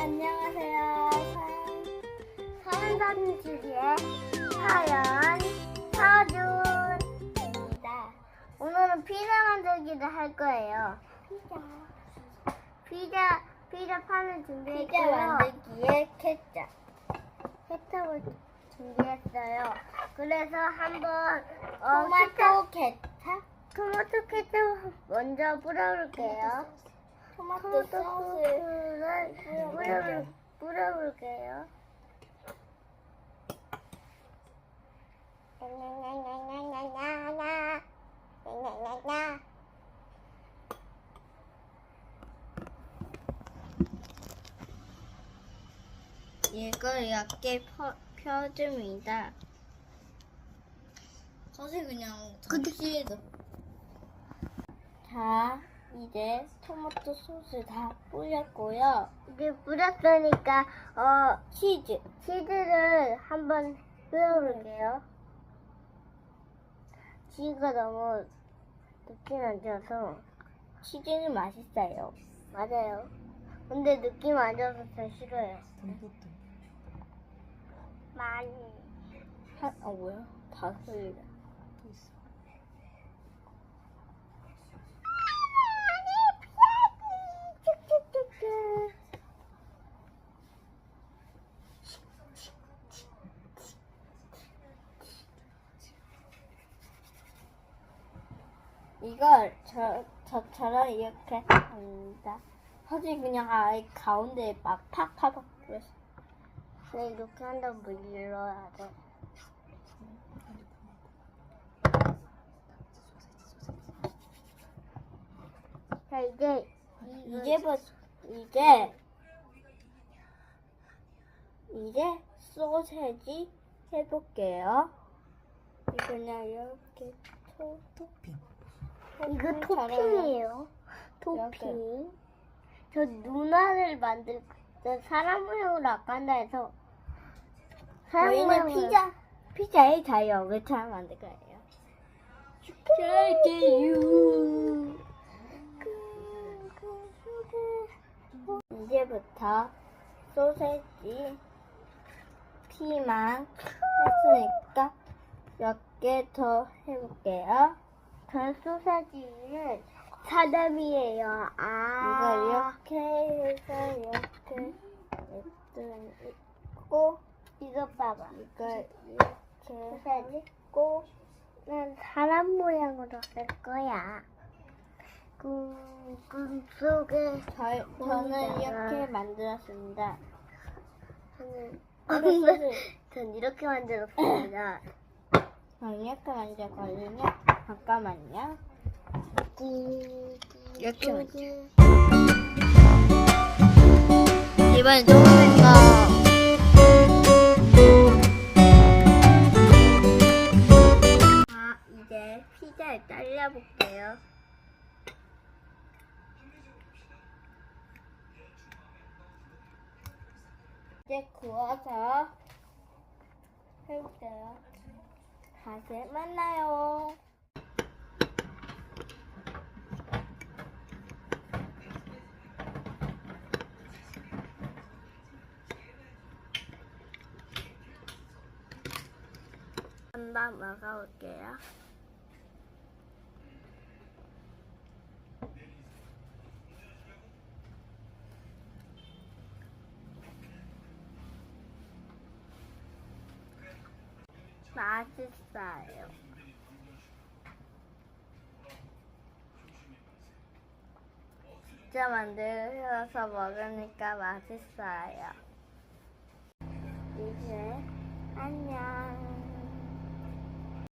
안녕하세요. 사연 사진주기의 사연 서준입니다. 오늘은 피자 만들기를 할 거예요. 피자. 피자, 피자 판을 준비했고요. 피자 만들기에 케찹. 케첩을 준비했어요. 그래서 한번 어, 토마토. 케첩, 토마토 케첩 먼저 뿌려볼게요. 토마토 토마토 소스. 소스를 뿌려볼, 뿌려볼게요. 이걸 이렇게 펴, 펴줍니다. 사실 그냥 접시에도. 자, 이제 토마토 소스 다 뿌렸고요. 이제 뿌렸으니까 어 치즈. 치즈를 한번 뿌려볼게요. 치즈가 너무 느낌 안 좋아서 치즈는 맛있어요. 맞아요. 근데 느낌 안 좋아서 더 싫어요. 많이. 한, 아, 뭐야? 다 흘리다. 이걸 저, 저처럼 이렇게 합니다. 사실 그냥 아예 가운데에 막 팍팍팍 그랬어. 네, 이렇게 한다면 물려야 돼. 자, 이제 이제부터 이제 이제 소세지 해볼게요. 그냥 이렇게 토, 토핑. 이거 토핑이에요. 토핑. 저 누나를 만들, 저 사람 모양으로 아까 한다 해서 사람 모양으로 피자 피자의 자유를 잘 만들 거예요. 축하할게요. 이제부터 소세지 피망 했으니까 몇 개 더 해볼게요. 저 소세지는 사람이에요. 아. 이걸 이렇게 해서 이렇게 고 이거 봐봐. 이걸 이렇게 소세지? 했고 난 사람 모양으로 할 거야. 그, 그 속에 저, 저는 이렇게 만들었습니다. 저는 전 이렇게 만들었습니다. 저는 이렇게 만들거든요. 잠깐만요. 이렇게 이번엔 더 아, 이제 피자를 잘라볼게요. 이제 구워서 해볼게요. 다시 만나요. 한번 먹어볼게요. 맛있어요. 진짜 만들어서 먹으니까 맛있어요. 이제 안녕.